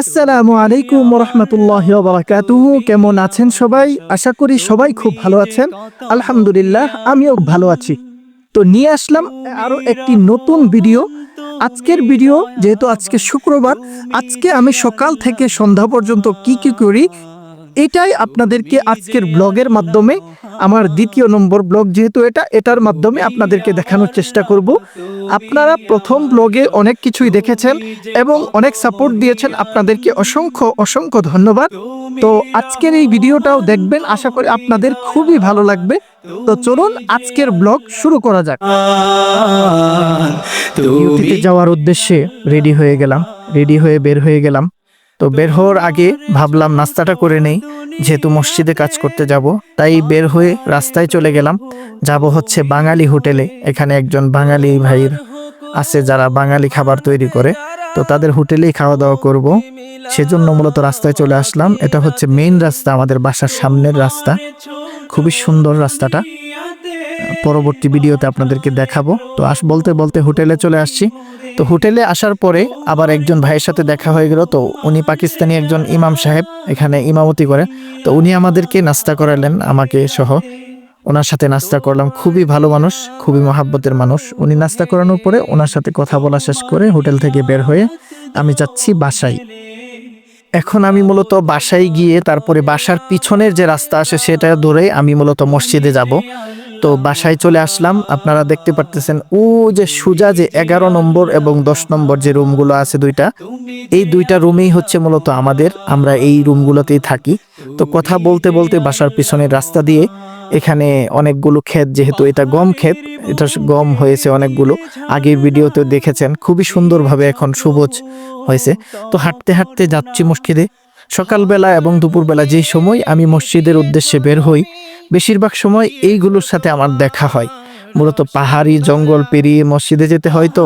আসসালামু আলাইকুম রহমতুল্লাহ বারাকাতুহু কেমন আছেন সবাই? আশা করি সবাই খুব ভালো আছেন। আলহামদুলিল্লাহ, আমিও ভালো আছি। তো নিয়ে আসলাম আরও একটি নতুন ভিডিও। আজকের ভিডিও, যেহেতু আজকে শুক্রবার, আজকে আমি সকাল থেকে সন্ধ্যা পর্যন্ত কি কি করি এটাই আপনাদেরকে আজকের ব্লগের মাধ্যমে আমার দ্বিতীয় নম্বর ব্লগ যেহেতু এটা এটার মাধ্যমে আপনাদেরকে দেখানোর চেষ্টা করব। আপনারা প্রথম ব্লগে অনেক কিছুই দেখেছেন এবং অনেক সাপোর্ট দিয়েছেন আপনাদেরকে অসংখ্য অসংখ্য ধন্যবাদ। তো আজকের এই ভিডিওটাও দেখবেন আশা করি আপনাদের খুবই ভালো লাগবে। তো চলুন আজকের ব্লগ শুরু করা যাক। যাওয়ার উদ্দেশ্যে রেডি হয়ে গেলাম রেডি হয়ে বের হয়ে গেলাম। তো বের হওয়ার আগে ভাবলাম নাস্তাটা করে নেই। যেহেতু মসজিদে কাজ করতে যাব, তাই বের হয়ে রাস্তায় চলে গেলাম। যাব হচ্ছে বাঙালি হোটেলে, এখানে একজন বাঙালি ভাইয়ের আছে যারা বাঙালি খাবার তৈরি করে। তো তাদের হোটেলেই খাওয়া দাওয়া করব। সেজন্য মূলত রাস্তায় চলে আসলাম। এটা হচ্ছে মেইন রাস্তা, আমাদের বাসার সামনের রাস্তা। খুবই সুন্দর রাস্তাটা। পরবর্তী ভিডিওতে আপনাদেরকে দেখাবো। তো আস, বলতে বলতে হোটেলে চলে আসছি। তো হোটেলে আসার পরে আবার একজন ভাইয়ের সাথে দেখা হয়ে গেল। তো উনি পাকিস্তানি একজন ইমাম সাহেব, এখানে ইমামতি করে। তো উনি আমাদেরকে নাস্তা করালেন, আমাকে সহ। ওনার সাথে নাস্তা করলাম। খুবই ভালো মানুষ, খুবই মহাব্বতের মানুষ। উনি নাস্তা করানোর পরে ওনার সাথে কথা বলা শেষ করে হোটেল থেকে বের হয়ে আমি যাচ্ছি বাসায়। এখন আমি মূলত বাসায় গিয়ে তারপরে বাসার পিছনের যে রাস্তা আসে সেটা ধরে আমি মূলত মসজিদে যাব। তো বাসায় চলে আসলাম। আপনারা দেখতে পারতেছেন, ও যে সুজা যে এগারো নম্বর এবং দশ নম্বর যে রুমগুলো আছে দুইটা, এই দুইটা রুমেই হচ্ছে মূলত আমাদের, আমরা এই রুমগুলোতেই থাকি। তো কথা বলতে বলতে বাসার পিছনের রাস্তা দিয়ে এখানে অনেকগুলো ক্ষেত, যেহেতু এটা গম ক্ষেত, এটা গম হয়েছে অনেকগুলো। আগের ভিডিওতে দেখেছেন, খুবই সুন্দরভাবে এখন সবুজ হয়েছে। তো হাঁটতে হাঁটতে যাচ্ছি মসজিদে। সকালবেলা এবং দুপুরবেলা যেই সময় আমি মসজিদের উদ্দেশ্যে বের হই বেশিরভাগ সময় এইগুলোর সাথে আমার দেখা হয়। মূলত পাহাড়ি জঙ্গল পেরিয়ে মসজিদে যেতে হয় তো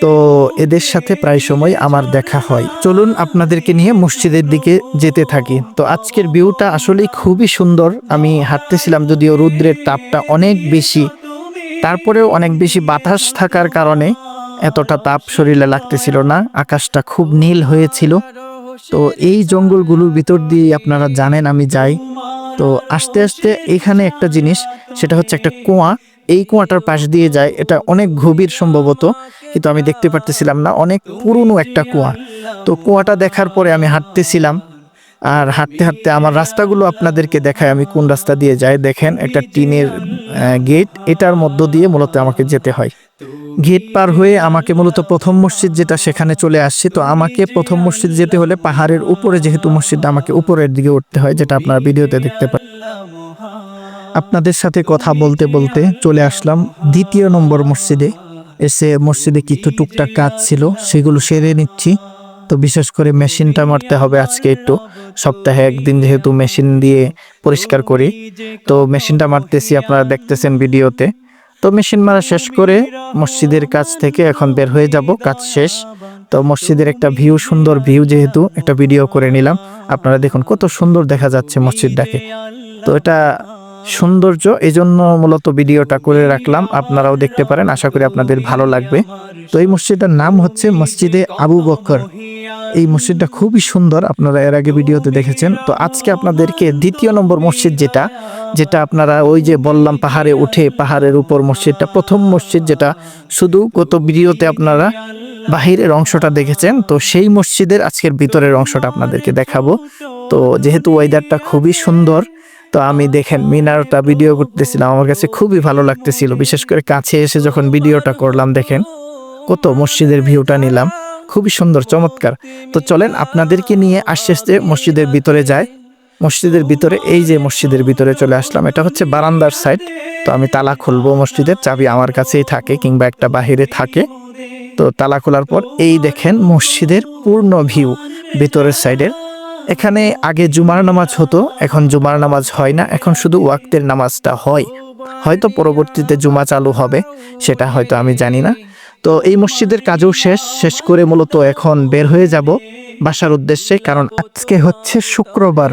তো এদের সাথে প্রায় সময় আমার দেখা হয়। চলুন আপনাদেরকে নিয়ে মসজিদের দিকে যেতে থাকি। তো আজকের ভিউটা আসলেই খুবই সুন্দর। আমি হাঁটতেছিলাম যদিও রুদ্রের তাপটা অনেক বেশি। তারপরেও অনেক বেশি বাতাস থাকার কারণে এতটা তাপ শরীরে লাগতেছিল না। আকাশটা খুব নীল হয়েছিল। তো এই জঙ্গলগুলোর ভিতর দিয়ে আপনারা জানেন আমি যাই। তো আস্তে আস্তে এখানে একটা জিনিস, সেটা হচ্ছে একটা কুয়া। এই কুয়াটার পাশ দিয়ে যায়, এটা অনেক গভীর সম্ভবত, কিন্তু আমি দেখতে পারতেছিলাম না, অনেক পুরনো একটা কুয়া। তো কুয়াটা দেখার পরে আমি হাঁটতেছিলাম আর হাঁটতে হাঁটতে আমার রাস্তাগুলো আপনাদেরকে দেখায় আমি কোন রাস্তা দিয়ে যাই। দেখেন, একটা টিনের গেট, এটার মধ্য দিয়ে মূলত আমাকে যেতে হয়। গেট পার হয়ে আমাকে মূলত প্রথম মসজিদ যেটা, সেখানে চলে আসছে। তো আমাকে প্রথম মসজিদ যেতে হলে পাহাড়ের উপরে যেহেতু মসজিদটা আমাকে উপরের দিকে উঠতে হয়, যেটা আপনারা ভিডিওতে দেখতে পান। আপনাদের সাথে কথা বলতে বলতে চলে আসলাম দ্বিতীয় নম্বর মসজিদে। এসে মসজিদে কিছু টুকটাক কাজ ছিল, সেগুলো সেরে নিচ্ছি। তো বিশেষ করে মেশিনটা মারতে হবে আজকে একটু। সপ্তাহে একদিন যেহেতু মেশিন দিয়ে পরিষ্কার করি। তো মেশিনটা মারতেছি, আপনারা দেখতেছেন ভিডিওতে। তো মেশিন মারা শেষ করে মসজিদের কাছ থেকে এখন বের হয়ে যাব, কাজ শেষ। তো মসজিদের একটা ভিউ, সুন্দর ভিউ যেহেতু, একটা ভিডিও করে নিলাম। আপনারা দেখুন কত সুন্দর দেখা যাচ্ছে মসজিদটাকে। তো এটা সৌন্দর্য এই জন্য মূলত ভিডিওটা করে রাখলাম। আপনারাও দেখতে পারেন, আশা করি আপনাদের ভালো লাগবে। তো এই মসজিদটার নাম হচ্ছে মসজিদে আবু বকর। এই মসজিদটা খুবই সুন্দর, আপনারা এর আগে ভিডিওতে দেখেছেন। তো আজকে আপনাদেরকে দ্বিতীয় নম্বর মসজিদ যেটা যেটা আপনারা ওই যে বললাম পাহাড়ে উঠে পাহাড়ের উপর মসজিদটা, প্রথম মসজিদ যেটা, শুধু গত ভিডিওতে আপনারা বাহিরের অংশটা দেখেছেন। তো সেই মসজিদের আজকের ভিতরের অংশটা আপনাদেরকে দেখাবো। তো যেহেতু ওয়েদারটা খুবই সুন্দর, তো আমি দেখেন মিনারটা ভিডিও করতেছিলাম, আমার কাছে খুবই ভালো লাগতেছিল। বিশেষ করে কাছে এসে যখন ভিডিওটা করলাম, দেখেন কত মসজিদের ভিউটা নিলাম। খুবই সুন্দর, চমৎকার। তো চলেন আপনাদেরকে নিয়ে আস্তে আস্তে মসজিদের ভিতরে যায় মসজিদের ভিতরে, এই যে মসজিদের ভিতরে চলে আসলাম, এটা হচ্ছে বারান্দার সাইড তো আমি তালা খুলবো মসজিদের, চাবি আমার কাছেই থাকে কিংবা একটা বাহিরে থাকে। তো তালা খোলার পর এই দেখেন মসজিদের পূর্ণ ভিউ ভিতরের সাইডের এখানে আগে জুমার নামাজ হতো, এখন জুমার নামাজ হয় না, এখন শুধু ওয়াক্তের নামাজটা হয়। হয়তো পরবর্তীতে জুমা চালু হবে, সেটা হয়তো আমি জানি না। তো এই মসজিদের কাজও শেষ শেষ করে মূলত এখন বের হয়ে যাব বাসার উদ্দেশ্যে, কারণ আজকে হচ্ছে শুক্রবার।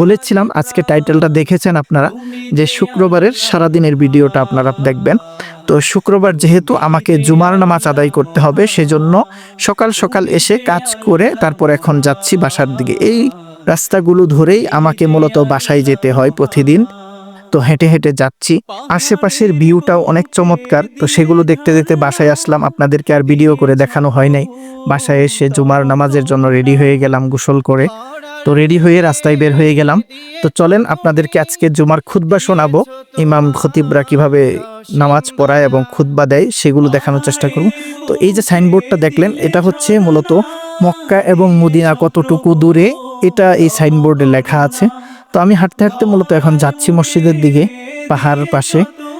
বলেছিলাম, আজকে টাইটেলটা দেখেছেন আপনারা, যে শুক্রবারের সারাদিনের ভিডিওটা আপনারা দেখবেন। তো শুক্রবার যেহেতু আমাকে জুমার নামাজ আদায় করতে হবে, সেজন্য সকাল সকাল এসে কাজ করে তারপর এখন যাচ্ছি বাসার দিকে। এই রাস্তাগুলো ধরেই আমাকে মূলত বাসায় যেতে হয় প্রতিদিন। তো হেঁটে হেঁটে যাচ্ছি। আশেপাশের ভিউটাও অনেক চমৎকার। তো সেগুলো দেখতে দেখতে বাসায় আসলাম। আপনাদেরকে আর ভিডিও করে দেখানো হয় নাই। বাসায় এসে জুমার নামাজের জন্য রেডি হয়ে গেলাম গোসল করে। তো রেডি হয়ে রাস্তায় বের হয়ে গেলাম। তো চলেন আপনাদেরকে আজকে জুমার খুতবা শোনাবো। ইমাম খতিবরা কীভাবে নামাজ পড়ায় এবং খুতবা দেয় সেগুলো দেখানোর চেষ্টা করব। তো এই যে সাইনবোর্ডটা দেখলেন, এটা হচ্ছে মূলত মক্কা এবং মদিনা কতটুকু দূরে? এটা এই সাইনবোর্ডে লেখা আছে। তো আমি হাঁটতে হাঁটতে মূলত এখন যাচ্ছি মসজিদের দিকে পাহাড় পাশে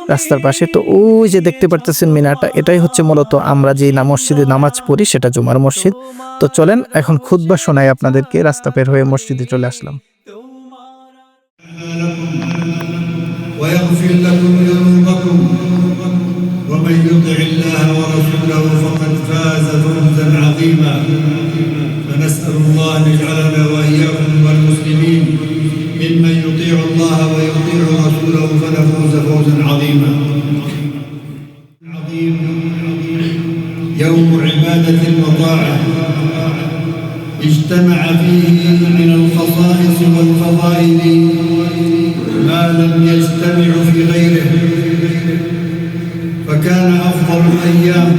রাস্তার পাশে তো ওই যে দেখতে পারতেছেন মিনারটা এটাই হচ্ছে মূলত আমরা যে না মসজিদে নামাজ পড়ি সেটা জুমার মসজিদ তো চলেন এখন খুতবা শোনাই আপনাদেরকে রাস্তা পের হয়ে মসজিদে চলে আসলাম ويغفر لكم ذنوبكم ومن يطع الله ورسوله فقد فاز فوزا عظيما فنسال الله ان يجعلنا واياكم رسوله فنفوز فوزا عظيما. عظيم يوم عبادة وطاعه اجتمع فيه من الخصائص والفضائل ما لم يجتمع في غيره. فكان أفضل الأيام.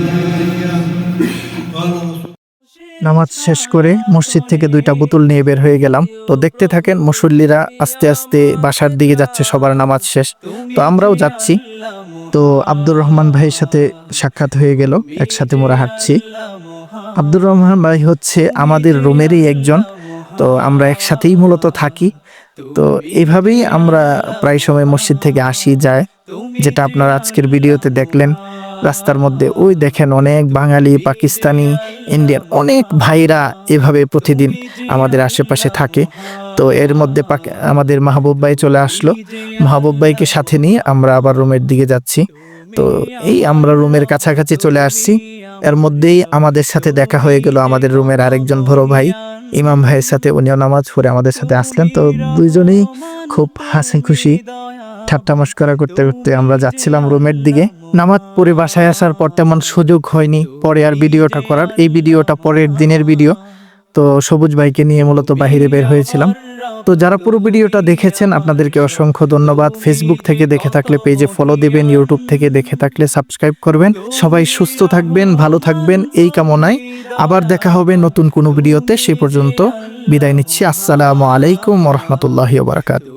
নামাজ শেষ করে মসজিদ থেকে দুইটা বোতল নিয়ে বের হয়ে গেলাম। তো দেখতে থাকেন, মুসল্লিরা আস্তে আস্তে বাসার দিকে যাচ্ছে, সবার নামাজ শেষ। তো আমরাও যাচ্ছি। তো আব্দুর রহমান ভাইয়ের সাথে সাক্ষাৎ হয়ে গেল, একসাথে মোরা হাঁটছি। আব্দুর রহমান ভাই হচ্ছে আমাদের রুমেরই একজন। তো আমরা একসাথেই মূলত থাকি। তো এইভাবেই আমরা প্রায় সময় মসজিদ থেকে আসি যায় যেটা আপনারা আজকের ভিডিওতে দেখলেন। রাস্তার মধ্যে। ওই দেখেন অনেক বাঙালি, পাকিস্তানি, ইন্ডিয়ান অনেক ভাইরা এভাবে প্রতিদিন আমাদের আশেপাশে থাকে। তো এর মধ্যে আমাদের মাহবুব ভাই চলে আসলো। মাহবুব ভাইকে সাথে নিয়ে আমরা আবার রুমের দিকে যাচ্ছি। তো এই আমরা রুমের কাছাকাছি চলে আসছি। এর মধ্যেই আমাদের সাথে দেখা হয়ে গেল আমাদের রুমের আরেকজন বড় ভাই। ইমাম ভাইয়ের সাথে উনিও নামাজ পড়ে আমাদের সাথে আসলেন। তো দুইজনেই খুব হাসি খুশি ঠাট্টা মস্করা করতে করতে আমরা যাচ্ছিলাম রুমের দিকে। নামাজ পড়ে বাসায় আসার পর তেমন সুযোগ হয়নি। পরে আর ভিডিওটা করার, এই ভিডিওটা পরের দিনের ভিডিও। তো সবুজ ভাইকে নিয়ে মূলত বাহিরে বের হয়েছিলাম। তো যারা পুরো ভিডিওটা দেখেছেন, আপনাদেরকে অসংখ্য ধন্যবাদ। ফেসবুক থেকে দেখে থাকলে পেজে ফলো দিবেন ইউটিউব থেকে দেখে থাকলে সাবস্ক্রাইব করবেন। সবাই সুস্থ থাকবেন, ভালো থাকবেন, এই কামনায়। আবার দেখা হবে নতুন কোনো ভিডিওতে সেই পর্যন্ত বিদায় নিচ্ছি। আসসালামু আলাইকুম রহমতুল্লাহ বারাকাত